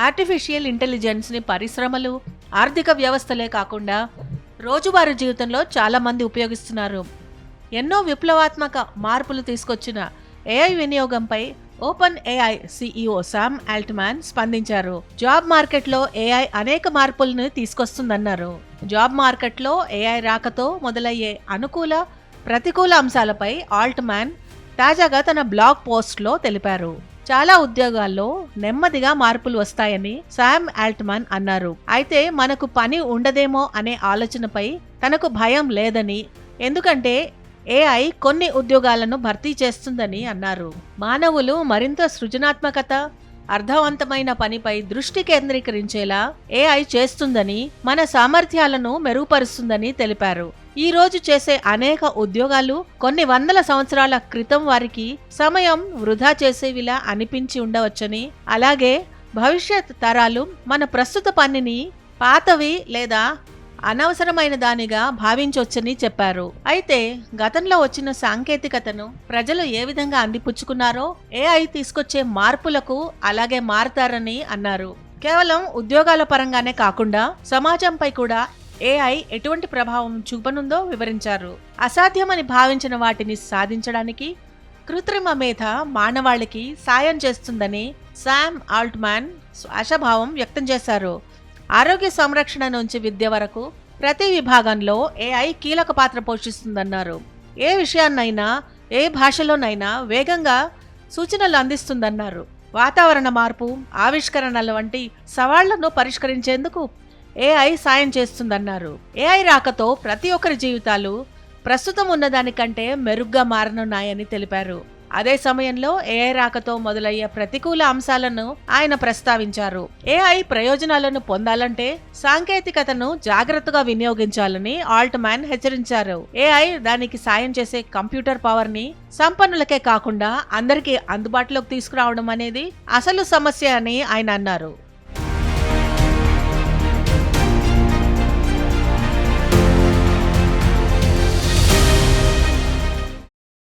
Artificial ఇంటెలిజెన్స్ని పరిశ్రమలు ఆర్థిక వ్యవస్థలే కాకుండా రోజువారీ జీవితంలో చాలామంది ఉపయోగిస్తున్నారు. ఎన్నో విప్లవాత్మక మార్పులు తీసుకొచ్చిన ఏఐ వినియోగంపై open AI CEO Sam Altman స్పందించారు. జాబ్ మార్కెట్లో ఏఐ అనేక మార్పులను తీసుకొస్తుందన్నారు. జాబ్ మార్కెట్లో ఏఐ రాకతో మొదలయ్యే అనుకూల ప్రతికూల అంశాలపై ఆల్ట్మాన్ తాజాగా తన బ్లాగ్ పోస్ట్లో తెలిపారు. చాలా ఉద్యోగాల్లో నెమ్మదిగా మార్పులు వస్తాయని శామ్ ఆల్ట్మాన్ అన్నారు. అయితే మనకు పని ఉండదేమో అనే ఆలోచనపై తనకు భయం లేదని ఎందుకంటే ఏఐ కొన్ని ఉద్యోగాలను భర్తీ చేస్తుందని అన్నారు. మానవులు మరింత సృజనాత్మకత అర్థవంతమైన పనిపై దృష్టి కేంద్రీకరించేలా ఏఐ చేస్తుందని మన సామర్థ్యాలను మెరుగుపరుస్తుందని తెలిపారు. ఈ రోజు చేసే అనేక ఉద్యోగాలు కొన్ని వందల సంవత్సరాల క్రితం వారికి సమయం వృధా చేసేవిలా అనిపించి ఉండవచ్చని. అలాగే భవిష్యత్ తరాలు మన ప్రస్తుత పనిని పాతవి లేదా అనవసరమైన దానిగా భావించవచ్చని చెప్పారు. అయితే గతంలో వచ్చిన సాంకేతికతను ప్రజలు ఏ విధంగా అందిపుచ్చుకున్నారో ఏఐ తీసుకొచ్చే మార్పులకు అలాగే మారతారని అన్నారు. కేవలం ఉద్యోగాల పరంగానే కాకుండా సమాజంపై కూడా ఏఐ ఎటువంటి ప్రభావం చూపనుందో వివరించారు. అసాధ్యమని భావించిన వాటిని సాధించడానికి కృత్రిమ మేధ మానవాళికి సాయం చేస్తుందని శామ్ ఆల్ట్మాన్ ఆశాభావం వ్యక్తం చేశారు. ఆరోగ్య సంరక్షణ నుంచి విద్య వరకు ప్రతి విభాగంలో ఏఐ కీలక పాత్ర పోషిస్తుందన్నారు. ఏ విషయాన్నైనా ఏ భాషలోనైనా వేగంగా సూచనలు అందిస్తుందన్నారు. వాతావరణ మార్పు ఆవిష్కరణల వంటి సవాళ్ళను పరిష్కరించేందుకు ఏఐ సాయం చేస్తుందన్నారు. ఏఐ రాకతో ప్రతి ఒక్కరి జీవితాలు ప్రస్తుతం ఉన్నదానికంటే మెరుగ్గా మారనున్నాయని తెలిపారు. అదే సమయంలో ఏఐ రాకతో మొదలయ్యే ప్రతికూల అంశాలను ఆయన ప్రస్తావించారు. ఏఐ ప్రయోజనాలను పొందాలంటే సాంకేతికతను జాగ్రత్తగా వినియోగించాలని ఆల్ట్ మ్యాన్ హెచ్చరించారు ఏఐ దానికి సాయం చేసే కంప్యూటర్ పవర్ని సంపన్నులకే కాకుండా అందరికీ అందుబాటులోకి తీసుకురావడం అనేది అసలు సమస్య అని ఆయన అన్నారు.